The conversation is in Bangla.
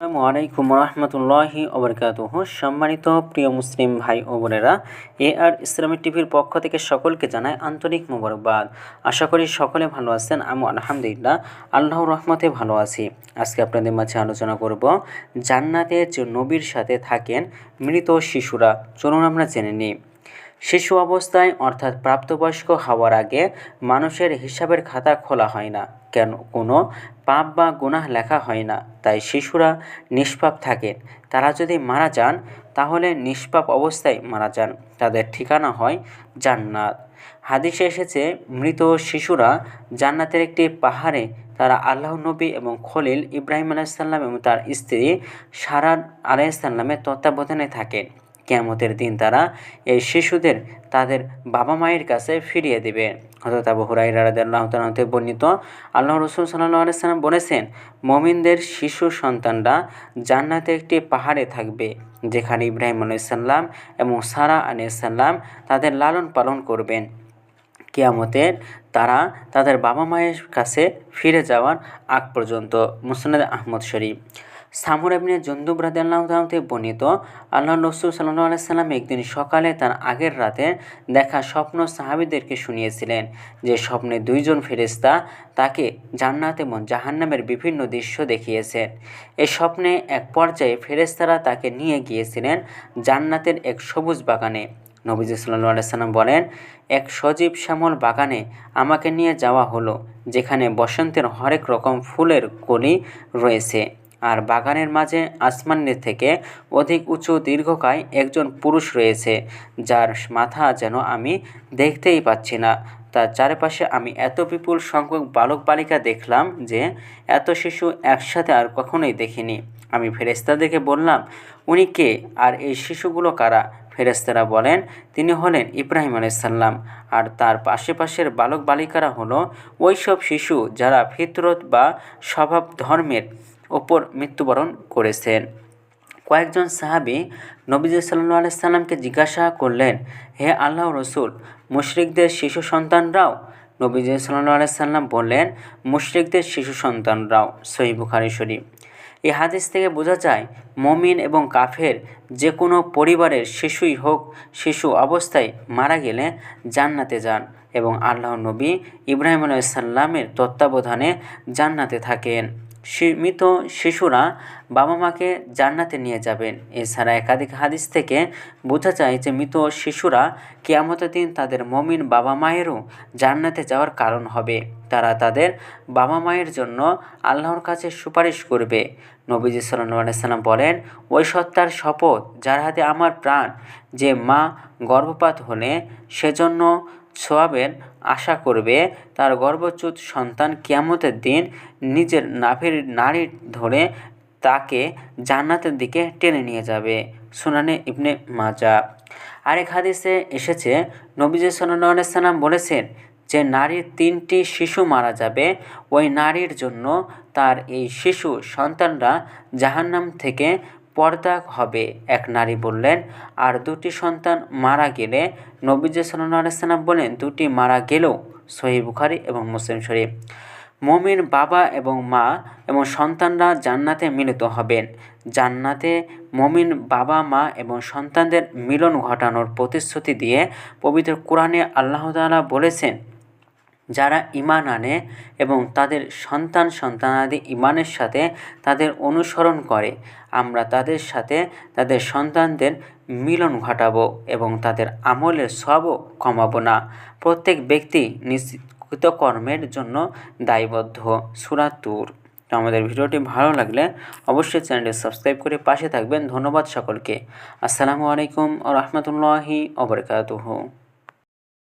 আসসালামু আলাইকুম রহমতুল্লাহি ওবরকাতুহ সম্মানিত প্রিয় মুসলিম ভাই ও বোনেরা, এ আর ইসলামিক টিভির পক্ষ থেকে সকলকে জানায় আন্তরিক মোবারকবাদ। আশা করি সকলে ভালো আছেন আমি আলহামদুলিল্লাহ, আল্লাহর রহমতে ভালো আছি। আজকে আপনাদের মাঝে আলোচনা করব জান্নাতে যে নবীর সাথে থাকেন মৃত শিশুরা। চলুন আমরা জেনে নিই। শিশু অবস্থায়, অর্থাৎ প্রাপ্তবয়স্ক হওয়ার আগে মানুষের হিসাবের খাতা খোলা হয় না। কেন? কোনো পাপ বা গুনাহ লেখা হয় না। তাই শিশুরা নিষ্পাপ থাকেন তারা যদি মারা যান, তাহলে নিষ্পাপ অবস্থায় মারা যান। তাদের ঠিকানা হয় জান্নাত। হাদিসে এসেছে, মৃত শিশুরা জান্নাতের একটি পাহাড়ে তারা আল্লাহ নবী এবং খলিল ইব্রাহিম আলাইসাল্লাম এবং তার স্ত্রী সারান আলাইসাল্লামের তত্ত্বাবধানে থাকেন। কেয়ামতের দিন তারা এই শিশুদের তাদের বাবা মায়ের কাছে ফিরিয়ে দেবে। হজরত আবু হুরাই রাদাল্লাহ তালাতে বর্ণিত আল্লাহ রসুল সাল্লাহ আলাইসাল্লাম বলেছেন, মমিনদের শিশু সন্তানরা জান্নাতে একটি পাহাড়ে থাকবে, যেখানে ইব্রাহিম আলাইসাল্লাম এবং সারা আলাইসাল্লাম তাদের লালন পালন করবেন। কিয়ামতের তারা তাদের বাবা মায়ের কাছে ফিরে যাওয়ার আগ পর্যন্ত। মুসনাদ আহমদ শরীফ। সামুর জন্দুব রাদিয়াল্লাহু তাআলাতে বর্ণিত আল্লাহ রসুল সাল্লাহ আলাইসাল্লাম একদিন সকালে তার আগের রাতে দেখা স্বপ্ন সাহাবিদেরকে শুনিয়েছিলেন যে স্বপ্নে দুইজন ফেরেস্তা তাকে জান্নাত এবং জাহান্নামের বিভিন্ন দৃশ্য দেখিয়েছেন। এই স্বপ্নে এক পর্যায়ে ফেরেস্তারা তাকে নিয়ে গিয়েছিলেন জান্নাতের এক সবুজ বাগানে। নবীজ সাল্লু আলাইসাল্লাম বলেন, এক সজীব শ্যামল বাগানে আমাকে নিয়ে যাওয়া হলো, যেখানে বসন্তের হরেক রকম ফুলের কলি রয়েছে। আর বাগানের মাঝে আসমানের থেকে অধিক উঁচু দীর্ঘকায় একজন পুরুষ রয়েছে, যার মাথা যেন আমি দেখতেই পাচ্ছি না। তার চারপাশে আমি এত বিপুল সংখ্যক বালক বালিকা দেখলাম যে এত শিশু একসাথে আর কখনোই দেখিনি। আমি ফেরেস্তাদেরকে বললাম, উনি কে? আর এই শিশুগুলো কারা? ফেরেস্তারা বলেন, তিনি হলেন ইব্রাহিম আলাইসাল্লাম আর তার আশেপাশের বালক বালিকারা হলো ওইসব শিশু যারা ফিতরত বা স্বভাব ধর্মের ওপর মৃত্যুবরণ করেছেন। কয়েকজন সাহাবি নবীজ সাল্লু আলাইসাল্লামকে জিজ্ঞাসা করলেন, হে আল্লাহ রসুল, মুশরিকদের শিশু সন্তানরাও? নবীজ সাল্লু আলাইসাল্লাম বললেন, মুশরিকদের শিশু সন্তানরাও। সহি বুখারি শরীফ। এই হাদিস থেকে বোঝা যায়, মমিন এবং কাফের যে কোনো পরিবারের শিশুই হোক, শিশু অবস্থায় মারা গেলে জান্নাতে যান এবং আল্লাহ নবী ইব্রাহিম আলাইসাল্লামের তত্ত্বাবধানে জান্নাতে থাকেন। মৃত শিশুরা বাবা মাকে জান্নাতে নিয়ে যাবেন। এছাড়া একাধিক হাদিস থেকে বোঝা যায় যে মৃত শিশুরা কেয়ামতের দিন তাদের মমিন বাবা মায়েরও জান্নাতে যাওয়ার কারণ হবে। তারা তাদের বাবা মায়ের জন্য আল্লাহর কাছে সুপারিশ করবে। নবীজি সাল্লাম বলেন, ওই সত্তার শপথ যার হাতে আমার প্রাণ, যে মা গর্ভপাত হলে সেজন্য সোয়াবের আশা করবে তার গর্ভচ্যুত সন্তান কিয়ামতের দিন নিজের নাভির নাড়ি ধরে তাকে জান্নাতের দিকে টেনে নিয়ে যাবে। সুনানে ইবনে মাজা আরেক হাদিসে এসেছে নবীজ সাল্লাম বলেছেন যে নারীর তিনটি শিশু মারা যাবে, ওই নারীর জন্য তার এই শিশু সন্তানরা জাহান্নাম থেকে পর্দা হবে, এক নারী বললেন। আর দুটি সন্তান মারা গেলে নবীজ আলাইসাল্লাম বলেন, দুটি মারা গেলেও সহি বুখারি এবং মুসলিম শরীফ। মমির বাবা এবং মা এবং সন্তানরা জান্নাতে মিলিত হবেন। জান্নাতে মমিন বাবা, মা এবং সন্তানদের মিলন ঘটানোর প্রতিশ্রুতি দিয়ে পবিত্র কোরআনে আল্লাহ তালা বলেছেন যারা ইমান আনে এবং তাদের সন্তান, সন্তানাদি ইমানের সাথে তাদের অনুসরণ করে, আমরা তাদের সাথে তাদের সন্তানদের মিলন ঘটাবো এবং তাদের আমলের সবও কমাবো না। প্রত্যেক ব্যক্তি নিশ্চিত কর্মের জন্য দায়বদ্ধ। সুরাতুর তো আমাদের ভিডিওটি ভালো লাগলে অবশ্যই চ্যানেলটি সাবস্ক্রাইব করে পাশে থাকবেন। ধন্যবাদ সকলকে। আসসালামু আলাইকুম রহমতুল্লাহি ওবরকাতুহু